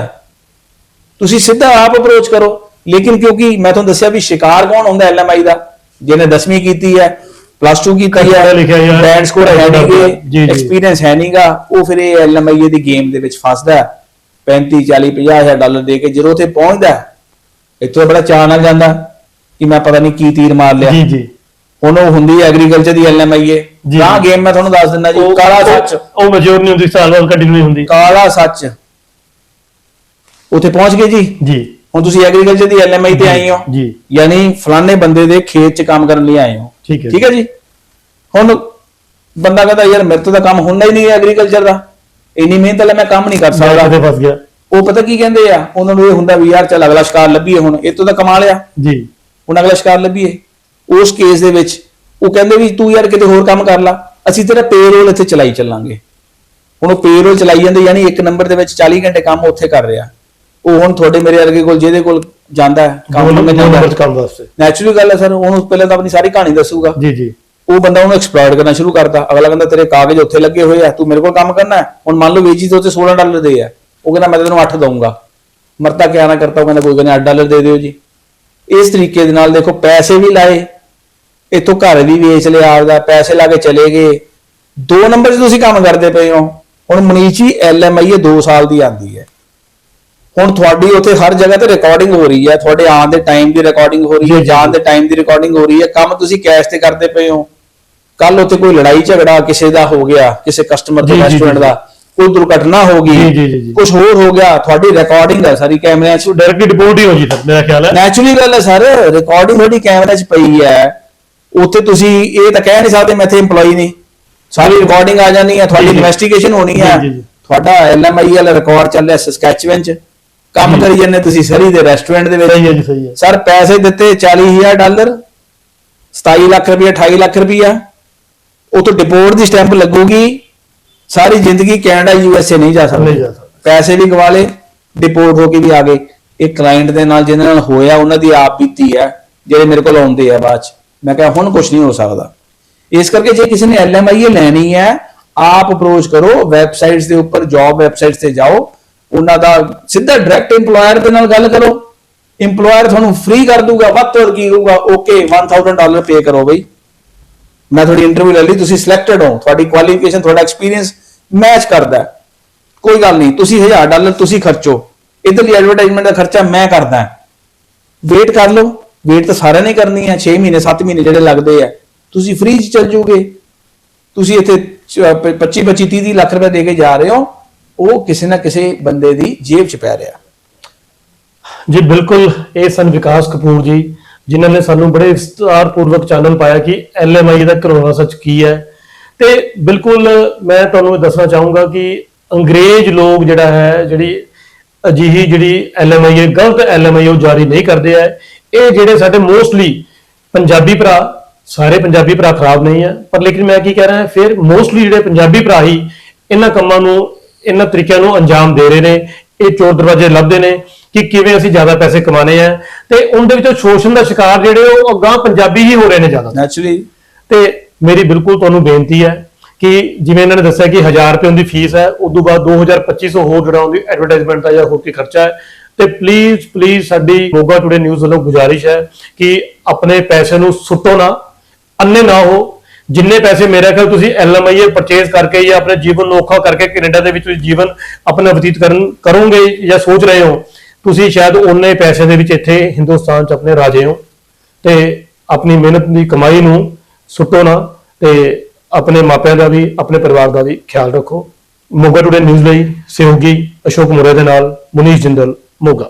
Speaker 2: ਤੁਸੀਂ ਸਿੱਧਾ ਆਪ ਅਪਰੋਚ ਕਰੋ ਲੇਕਿਨ ਕਿਉਂਕਿ ਮੈਂ ਤੁਹਾਨੂੰ ਦੱਸਿਆ ਵੀ ਸ਼ਿਕਾਰ ਕੌਣ ਹੁੰਦਾ ਐਲਐਮਆਈ ਦਾ ਜਿਹਨੇ 10ਵੀਂ ਕੀਤੀ ਹੈ ਪਲੱਸ 2 ਕੀਤੀ ਹੈ
Speaker 1: ਲਿਖਿਆ ਯਾਰ।
Speaker 2: ਬੈਂਡ ਸਕੋਰ ਹੈ
Speaker 1: ਜੀ।
Speaker 2: ਐਕਸਪੀਰੀਅੰਸ ਹੈ ਨਹੀਂਗਾ ਉਹ ਫਿਰ ਇਹ ਐਲਐਮਆਈ ਦੀ ਗੇਮ ਦੇ ਵਿੱਚ ਫਸਦਾ ਹੈ 35 40 50 ਹਜ਼ਾਰ ਡਾਲਰ ਦੇ ਕੇ ਜਦੋਂ ਉੱਥੇ ਪਹੁੰਚਦਾ ਇੱਥੋਂ ਬੜਾ ਚਾਅ ਨਾਲ ਜਾਂਦਾ ਕਿ ਮੈਂ ਪਤਾ ਨਹੀਂ ਕੀ ਤੀਰ ਮਾਰ ਲਿਆ।
Speaker 1: ਜੀ ਜੀ।
Speaker 2: ਹੁਣ ਉਹ ਹੁੰਦੀ ਐਗਰੀਕਲਚਰ ਦੀ ਐਲਐਮਆਈ ਹੈ
Speaker 1: ਜੀ।
Speaker 2: ਤਾਂ ਗੇਮ ਮੈਂ ਤੁਹਾਨੂੰ ਦੱਸ ਦਿੰਦਾ ਜੀ
Speaker 1: ਉਹ
Speaker 2: ਕਾਲਾ ਸੱਚ।
Speaker 1: ਉਹ- ਉਹ ਮੈਚੁਰ ਨਹੀਂ ਹੁੰਦੀ ਸਾਲ ਬਾਅਦ ਕੰਟੀਨਿਊ ਨਹੀਂ ਹੁੰਦੀ।
Speaker 2: ਕਾਲਾ ਸੱਚ। ਉੱਥੇ ਪਹੁੰਚ ਗਏ ਜੀ?
Speaker 1: ਜੀ।
Speaker 2: ਹੁਣ ਤੁਸੀਂ ਐਗਰੀਕਲਚਰ ਦੀ ਐਲਐਮਆਈ ਤੇ ਆਏ ਹੋ।
Speaker 1: ਜੀ।
Speaker 2: ਯਾਨੀ ਫਲਾਣੇ ਬੰਦੇ ਦੇ ਖੇਤ 'ਚ ਕੰਮ ਕਰਨ ਲਈ ਆਏ ਹੋ।
Speaker 1: ਠੀਕ ਹੈ
Speaker 2: ਠੀਕ ਹੈ ਜੀ? ਹੁਣ ਬੰਦਾ ਕਹਿੰਦਾ ਯਾਰ ਮੇਰੇ ਤੋਂ ਤਾਂ ਕੰਮ ਹੁੰਦਾ ਹੀ ਨਹੀਂ ਐਗਰੀਕਲਚਰ ਦਾ। ਇੰਨੀ ਮਿਹਨਤ ਲੈ ਮੈਂ ਕੰਮ ਨਹੀਂ ਕਰ
Speaker 1: ਮੈਂ
Speaker 2: ਸਕਦਾ।
Speaker 1: ਕਿਤੇ ਫਸ ਗਿਆ।
Speaker 2: ਉਹ ਪਤਾ ਕੀ ਕਹਿੰਦੇ ਆ? ਉਹਨਾਂ ਨੂੰ ਇਹ ਹੁੰਦਾ ਵੀ ਯਾਰ ਚੱਲ ਅਗਲਾ ਸ਼ਿਕਾਰ ਲੱਭੀਏ ਹੁਣ ਇਹ ਤੋਂ ਤਾਂ ਕਮਾ ਲਿਆ
Speaker 1: ਜੀ।
Speaker 2: ਹੁਣ ਅਗਲਾ ਸ਼ਿਕਾਰ ਲੱਭੀਏ। ਉਸ ਕੇਸ ਦੇ ਵਿੱਚ ਉਹ ਕਹਿੰਦੇ ਵੀ ਤੂੰ ਯਾਰ ਕਿਤੇ ਹੋਰ ਕੰਮ ਕਰ ਲਾ ਅਸੀਂ ਤੇਰਾ ਪੇਰੋਲ ਇੱਥੇ ਚਲਾਈ ਚੱਲਾਂਗੇ। ਹੁਣ ਉਹ ਪੇਰੋਲ ਚਲਾਈ ਜਾਂਦੇ ਯਾਨੀ ਇੱਕ ਨੰਬਰ ਦੇ ਵਿੱਚ 40 ਘੰਟੇ ਕੰਮ ਉੱਥੇ ਕਰ ਰਿਹਾ। ਉਹ ਹੁਣ ਤੁਹਾਡੇ ਮੇਰੇ ਵਰਗੇ ਕੋਲ ਜਿਹਦੇ ਕੋਲ ਜਾਂਦਾ ਹੈ ਕੰਮ
Speaker 1: ਨੰਬਰ ਚ ਕੰਮ ਵਾਸਤੇ।
Speaker 2: ਨੈਚੁਰਲੀ ਗੱਲ ਹੈ ਸਰ ਉਹਨੂੰ ਪਹਿਲਾਂ ਤਾਂ ਆਪਣੀ ਸਾਰੀ ਕਹਾਣੀ ਦੱਸੂਗਾ।
Speaker 1: ਜੀ ਜੀ।
Speaker 2: ਉਹ ਬੰਦਾ ਉਹਨੂੰ ਐਕਸਪਲੋਇਟ ਕਰਨਾ ਸ਼ੁਰੂ ਕਰਦਾ ਅਗਲਾ ਕਹਿੰਦਾ ਤੇਰੇ ਕਾਗਜ਼ ਉੱਥੇ ਲੱਗੇ ਹੋਏ ਆ ਤੂੰ ਮੇਰੇ ਕੋਲ ਕੰਮ ਕਰਨਾ ਹੁਣ ਮੰਨ ਲਓ ਵੇਚੀ ਤੇ ਉੱਤੇ 16 ਡਾਲਰ ਦੇ ਆ। ਉਹ ਕਹਿੰਦਾ ਮੈਂ ਤੈਨੂੰ 8 ਦਊਂਗਾ। ਮਰਤਾ ਕਿਆ ਨਾ ਕਰਤਾ ਉਹ ਕਹਿੰਦਾ ਕੋਈ ਕਹਿੰਦਾ 8 ਡਾਲਰ ਦੇ ਦਿਓ ਜੀ। ਇਸ ਤਰੀਕੇ ਦੇ ਨਾਲ ਦੇਖੋ ਪੈਸੇ ਵੀ ਲਾਏ ਇੱਥੋਂ ਘਰ ਵੀ ਵੇਚ ਲਿਆ ਆਪਦਾ ਪੈਸੇ ਲਾ ਕੇ ਚਲੇ ਗਏ। ਦੋ ਨੰਬਰ 'ਚ ਤੁਸੀਂ ਕੰਮ ਕਰਦੇ ਪਏ ਹੋ। ਹੁਣ ਮਨੀਚੀ ਐਲਐਮਆਈ 2 ਸਾਲ ਦੀ ਆਂਦੀ ਹੈ। ਹੁਣ ਤੁਹਾਡੀ ਉੱਥੇ ਹਰ ਜਗ੍ਹਾ ਤੇ ਰਿਕਾਰਡਿੰਗ ਹੋ ਰਹੀ ਹੈ। ਤੁਹਾਡੇ ਆਉਣ ਦੇ ਟਾਈਮ ਦੀ ਰਿਕਾਰਡਿੰਗ ਹੋ ਰਹੀ ਹੈ ਜਾਣ ਦੇ ਟਾਈਮ ਦੀ ਰਿਕਾਰਡਿੰਗ ਹੋ ਰਹੀ ਹੈ। ਕੰਮ ਤੁਸੀਂ ਕੈਸ਼ ਤੇ ਕਰਦੇ ਪਏ ਹੋ। ਕੱਲ ਉੱਥੇ ਕੋਈ ਲੜਾਈ ਝਗੜਾ ਕਿਸੇ ਦਾ ਹੋ ਗਿਆ ਕਿਸੇ ਕਸਟਮਰ ਦੇ ਰੈਸਟੋਰੈਂਟ। ਦਾ। ਕੋਈ ਦੁਰਘਟਨਾ ਹੋ
Speaker 1: ਜੀ, ਜੀ, ਜੀ,
Speaker 2: ਗਈ
Speaker 1: ਜੀ।
Speaker 2: ਕੁਝ ਹੋਰ ਹੋ ਗਿਆ ਤੁਹਾਡੀ ਰਿਕਾਰਡਿੰਗ ਹੈ ਸਾਰੀ ਕੈਮਰਿਆਂ 'ਚ।
Speaker 1: ਡਾਇਰੈਕਟਲੀ ਰਿਪੋਰਟ ਹੀ ਹੋ ਜੀ ਸਰ ਮੇਰਾ ਖਿਆਲ ਹੈ।
Speaker 2: ਨੈਚੁਰਲੀ ਗੱਲ ਹੈ ਸਰ ਰਿਕਾਰਡਿੰਗ ਤੁਹਾਡੀ ਕੈਮਰੇ 'ਚ ਪਈ ਹੈ। ਉੱਥੇ ਤੁਸੀਂ ਇਹ ਤਾਂ ਕਹਿ ਨਹੀਂ ਸਕਦੇ ਮੈਂ ਇੱਥੇ EMPLOYE ਨਹੀਂ। ਸਾਰੀ ਰਿਕਾਰਡਿੰਗ ਆ ਜਾਣੀ ਹੈ ਤੁਹਾਡੀ
Speaker 1: ਜੀ, ਜੀ।
Speaker 2: ਇਨਵੈਸਟੀਗੇਸ਼ਨ ਹੋਣੀ ਹੈ।
Speaker 1: ਜੀ, ਜੀ, ਜੀ।
Speaker 2: ਤੁਹਾਡਾ ਐਲਐਮਆਈ ਵਾਲਾ ਰਿਕਾਰਡ ਚੱਲ ਰਿਹਾ ਸਸਕੈਚੁਅਨ 'ਚ। ਕੰਮ। ਕਰੀ ਜਾਂਦੇ ਤੁਸੀਂ ਸਰੀ ਦੇ ਰੈਸਟੋਰੈਂਟ ਦੇ ਵਿੱਚ।
Speaker 1: ਸਹੀ ਹੈ ਜੀ ਸਹੀ ਹੈ।
Speaker 2: ਸਰ ਪੈਸੇ ਦਿੱਤੇ 40000 ਡਾਲਰ 27 ਲੱਖ ਰੁਪਇਆ 28 ਲੱਖ ਰੁਪਇਆ ਉਹ ਤੋਂ ਡਿਪੋਰਟ ਦੀ ਸਟੈਂਪ ਲੱਗੂਗੀ। ਸਾਰੀ ਜ਼ਿੰਦਗੀ ਕੈਨੇਡਾ ਯੂਐਸਏ ਨਹੀਂ ਜਾ ਸਕਦੇ।
Speaker 1: ਨਹੀਂ ਜਾ ਸਕਦੇ।
Speaker 2: ਪੈਸੇ ਵੀ ਗਵਾ ਲਏ ਡਿਪੋਰਟ ਹੋ ਕੇ ਵੀ ਆ ਗਏ। ਇਹ ਕਲਾਇੰਟ ਦੇ ਨਾਲ ਜਿਹਦੇ ਨਾਲ ਹੋਇਆ ਉਹਨਾਂ ਦੀ ਆਪ ਬੀਤੀ ਹੈ ਜਿਹੜੇ ਮੇਰੇ ਕੋਲ ਆਉਂਦੇ ਆ ਬਾਅਦ ਚ। ਮੈਂ ਕਿਹਾ ਹੁਣ ਕੁਝ ਨਹੀਂ ਹੋ ਸਕਦਾ। ਇਸ ਕਰਕੇ ਜੇ ਕਿਸੇ ਨੇ ਐਲਐਮਆਈ ਲੈਣੀ ਹੈ ਆਪ ਅਪਰੋਚ ਕਰੋ ਵੈਬਸਾਈਟਸ ਦੇ ਉੱਪਰ ਜੌਬ ਵੈਬਸਾਈਟਸ ਤੇ ਜਾਓ। ਉਹਨਾਂ ਦਾ ਸਿੱਧਾ ਡਾਇਰੈਕਟ EMPLOYER ਦੇ ਨਾਲ ਗੱਲ ਕਰੋ। EMPLOYER ਤੁਹਾਨੂੰ ਫ੍ਰੀ ਕਰ ਦੂਗਾ ਵੱਧ ਤੋਂ ਵੱਧ ਕੀ ਹੋਊਗਾ ਓਕੇ 1000 ਡਾਲਰ ਪੇ ਕਰੋ ਬਈ। ਮੈਂ ਤੁਹਾਡੀ ਇੰਟਰਵਿਊ ਲੈ ਲਈ, ਤੁਸੀਂ ਸਿਲੈਕਟਡ ਹੋ, ਤੁਹਾਡੀ ਕੁਆਲੀਫਿਕੇਸ਼ਨ ਤੁਹਾਡਾ ਐਕਸਪੀਰੀਅੰਸ ਮੈਚ ਕਰਦਾ ਕੋਈ ਗੱਲ ਨਹੀਂ, ਤੁਸੀਂ 1000 ਡਾਲਰ ਤੁਸੀਂ ਖਰਚੋ। ਇਧਰਲੀ ਐਡਵਰਟਾਈਜ਼ਮੈਂਟ ਦਾ ਖਰਚਾ ਮੈਂ ਕਰਦਾ ਵੇਟ ਕਰ ਲਓ ਵੇਟ ਤਾਂ ਸਾਰਿਆਂ ਨੇ ਕਰਨੀ ਹੈ 6 ਮਹੀਨੇ 7 ਮਹੀਨੇ ਜਿਹੜੇ ਲੱਗਦੇ ਆ। ਤੁਸੀਂ ਫ੍ਰੀ ਚ ਚੱਲ ਜੂਗੇ। ਤੁਸੀਂ ਇੱਥੇ 25 25 30 30 ਲੱਖ ਰੁਪਏ ਦੇ ਕੇ ਜਾ ਰਹੇ ਹੋ। ਉਹ ਕਿਸੇ ਨਾ ਕਿਸੇ ਬੰਦੇ ਦੀ ਜੇਬ 'ਚ ਪੈ ਰਿਹਾ।
Speaker 1: ਜੀ, ਬਿਲਕੁਲ, ਇਹ ਸਨ ਵਿਕਾਸ ਕਪੂਰ ਜੀ। ਜਿਨ੍ਹਾਂ ਨੇ ਸਾਨੂੰ ਬੜੇ ਵਿਸਤਾਰਪੂਰਵਕ ਚਾਨਣ ਪਾਇਆ ਕਿ ਐਲਐਮਆਈ ਦਾ ਕਰੋਨਾ ਸੱਚ ਕੀ ਹੈ। ਤੇ ਬਿਲਕੁਲ ਮੈਂ ਤੁਹਾਨੂੰ ਇਹ ਦੱਸਣਾ ਚਾਹੂੰਗਾ ਕਿ ਅੰਗਰੇਜ਼ ਲੋਕ ਜਿਹੜਾ ਹੈ, ਜਿਹੜੀ ਅਜਿਹੀ ਜਿਹੜੀ ਐਲਐਮਆਈ ਹੈ, ਗਲਤ ਐਲਐਮਆਈ ਉਹ ਜਾਰੀ ਨਹੀਂ ਕਰਦੇ ਆ ਇਹ ਜਿਹੜੇ ਸਾਡੇ ਮੋਸਟਲੀ ਪੰਜਾਬੀ ਭਰਾ, ਸਾਰੇ ਪੰਜਾਬੀ ਭਰਾ ਖਰਾਬ ਨਹੀਂ ਆ ਪਰ ਲੇਕਿਨ ਮੈਂ ਕੀ ਕਹਿ ਰਿਹਾ, ਫਿਰ ਮੋਸਟਲੀ ਜਿਹੜੇ ਪੰਜਾਬੀ ਭਰਾ ਹੀ ਇਹਨਾਂ ਕੰਮਾਂ ਨੂੰ, ਇਹਨਾਂ ਤਰੀਕਿਆਂ ਨੂੰ ਅੰਜਾਮ ਦੇ ਰਹੇ ਨੇ। ਇਹ ਚੋਰ ਦਰਵਾਜ਼ੇ ਲੱਭਦੇ ਨੇ ਕਿ ਕਿਵੇਂ ਅਸੀਂ ਜ਼ਿਆਦਾ ਪੈਸੇ ਕਮਾਣੇ ਆ। ਤੇ ਉਹਦੇ ਵਿੱਚੋਂ ਸ਼ੋਸ਼ਣ ਦਾ ਸ਼ਿਕਾਰ ਜਿਹੜੇ ਉਹ ਅਗਾਂਹ ਪੰਜਾਬੀ ਹੀ ਹੋ ਰਹੇ ਨੇ ਜ਼ਿਆਦਾ।
Speaker 2: ਨੈਚੁਰਲੀ
Speaker 1: ਤੇ ਮੇਰੀ ਬਿਲਕੁਲ ਤੁਹਾਨੂੰ ਬੇਨਤੀ ਹੈ ਕਿ ਜਿਵੇਂ ਇਹਨਾਂ ਨੇ ਦੱਸਿਆ ਕਿ 1000 ਰੁਪਏ ਉਹਦੀ ਫੀਸ ਹੈ ਉਸ ਤੋਂ ਬਾਅਦ 2000 2500 ਹੋਰ ਜਿਹੜਾ ਉਹਦੀ ਐਡਵਰਟਾਈਜ਼ਮੈਂਟ ਦਾ ਜਾਂ ਹੋਰ ਕੀ ਖਰਚਾ ਹੈ। ਤੇ ਪਲੀਜ਼ ਪਲੀਜ਼ ਸਾਡੀ ਮੋਗਾ ਟੁਡੇ ਨਿਊਜ਼ ਵੱਲੋਂ ਗੁਜ਼ਾਰਿਸ਼ ਹੈ ਕਿ ਆਪਣੇ ਪੈਸੇ ਨੂੰ ਸੁੱਟੋ ਨਾ ਅੰਨੇ ਨਾ ਹੋ। ਜਿੰਨੇ ਪੈਸੇ ਮੇਰੇ ਖਿਆਲ ਤੁਸੀਂ ਐਲਐਮਆਈ ਪਰਚੇਸ ਕਰਕੇ ਜਾਂ ਆਪਣੇ ਜੀਵਨ ਨੂੰ ਔਖਾ ਕਰਕੇ ਕੈਨੇਡਾ ਦੇ ਵਿੱਚ ਤੁਸੀਂ ਜੀਵਨ ਆਪਣਾ ਬਤੀਤ ਕਰਨ, ਕਰੋਗੇ ਜਾਂ ਸੋਚ ਰਹੇ ਹੋ, ਤੁਸੀਂ ਸ਼ਾਇਦ ਉਹਨੇ ਪੈਸੇ ਦੇ ਵਿੱਚ ਇੱਥੇ ਹਿੰਦੁਸਤਾਨ 'ਚ ਆਪਣੇ ਰਾਜੇ ਹੋ ਤੇ ਆਪਣੀ ਮਿਹਨਤ ਦੀ ਕਮਾਈ ਨੂੰ ਸੁੱਟੋ ਨਾ ਤੇ ਆਪਣੇ ਮਾਪਿਆਂ ਦਾ ਵੀ, ਆਪਣੇ ਪਰਿਵਾਰ ਦਾ ਵੀ ਖਿਆਲ ਰੱਖੋ। ਮੋਗਾ ਟੂਡੇ ਨਿਊਜ਼ ਲਈ ਸਹਿਯੋਗੀ ਅਸ਼ੋਕ ਮੁਰੇ ਦੇ ਨਾਲ ਮੁਨੀਸ਼ ਜਿੰਦਲ, ਮੋਗਾ।